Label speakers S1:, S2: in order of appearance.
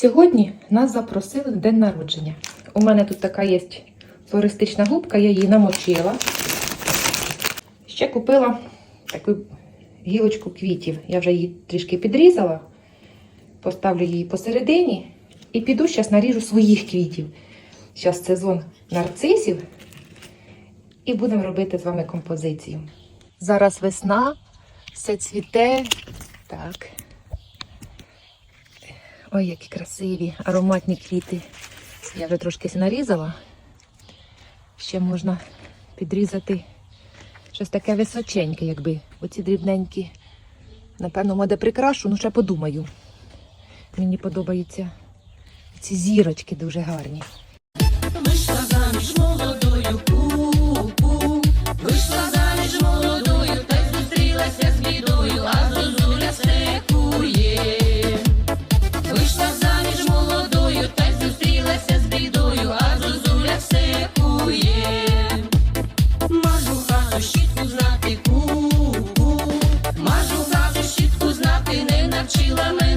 S1: Сьогодні нас запросили на день народження. У мене тут така є флористична губка, я її намочила. Ще купила таку гілочку квітів. Я вже її трішки підрізала, поставлю її посередині і піду зараз наріжу своїх квітів. Зараз сезон нарцисів і будемо робити з вами композицію. Зараз весна, все цвіте. Так. Ой, які красиві, ароматні квіти. Я вже трошки нарізала. Ще можна підрізати щось таке височеньке, якби оці дрібненькі. Напевно, моде прикрашу, ну ще подумаю. Мені подобаються ці зірочки дуже гарні.
S2: малює, мажу хату щітку знати ку, щітку знати не навчила мене.